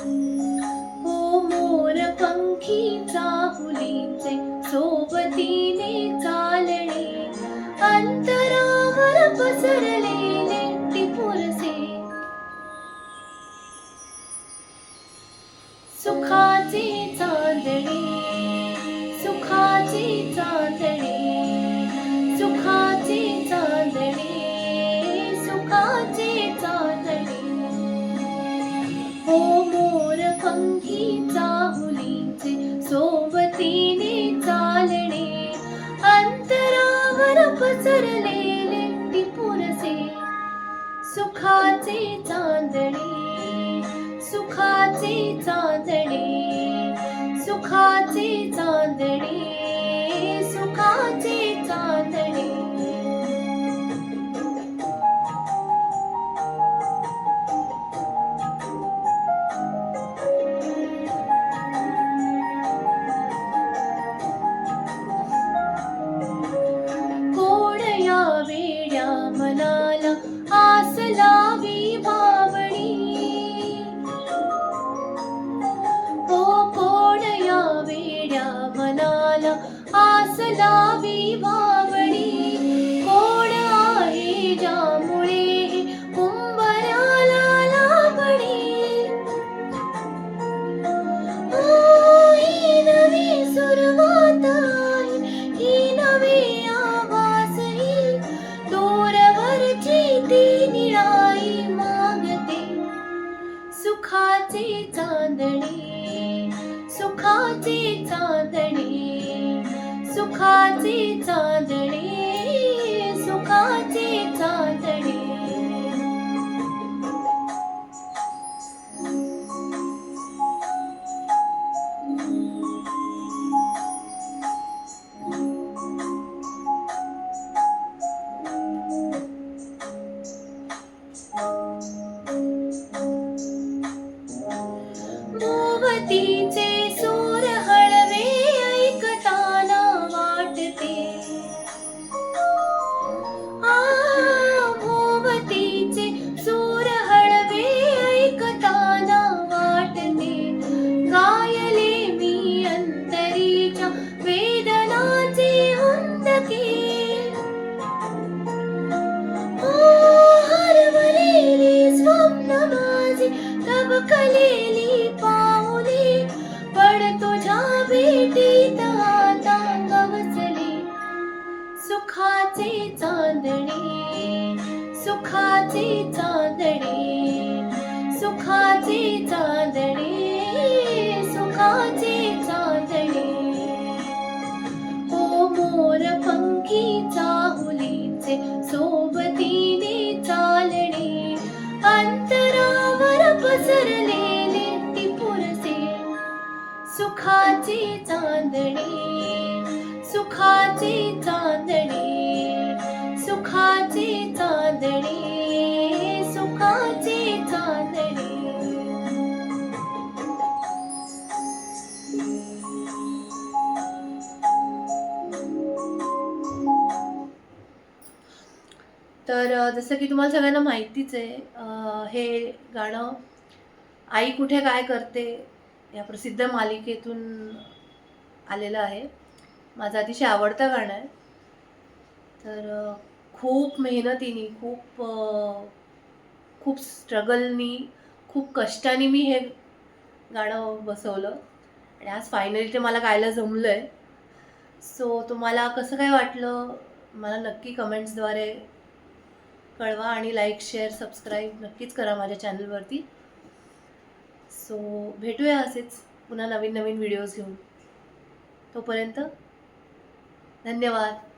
हो मोर पंखी चाहुलीचे सोबतीने चालणे. अंतरावर पसरलेले टिपुरसे सुखाचे चांदणे सुखाचे चांदणे. सुखाचे चांदणे सुखाचे चांदणे. हो मोर पंखी सोबतीने चालणे अंतरावर पसरलेले टिपुरसे सुखाचे चांदणे सुखाचे चांदणे सुखाचे चांदणे. आस लावी भावणी. ओ कोण या वेड्या मनाला आस लावी भावणी सुखाची चांदणी सुखाची चांदणी सुखाची चांदणी सुखाची चांदणी. भोवतीचे कलेली पाऊले पण तुझ्या भेटीत आता गवसले. सुखाचे चांदणे सुखाचे चांदणे सुखाचे चांदणे. चांदणी सुखाची चांदणी सुखाची चांदणी तर जसं की तुम्हाला सगळ्यांना माहितीच आहे हे गाणं आई कुठे काय करते या प्रसिद्ध मालिकेतून आलेलं आहे. माझं अतिशय आवडतं गाणं आहे. तर खूप मेहनतीने खूप खूप स्ट्रगलनी खूप कष्टाने मी हे गाणं बसवलं. आणि आज फायनली ते मला गायला जमलं आहे सो तुम्हाला कसं काय वाटलं? मला नक्की कमेंट्सद्वारे कळवा आणि लाईक शेअर सबस्क्राईब नक्कीच करा माझ्या चॅनलवरती सो भेटूया असेच पुन्हा नवीन नवीन व्हिडिओज घेऊन. तोपर्यंत धन्यवाद.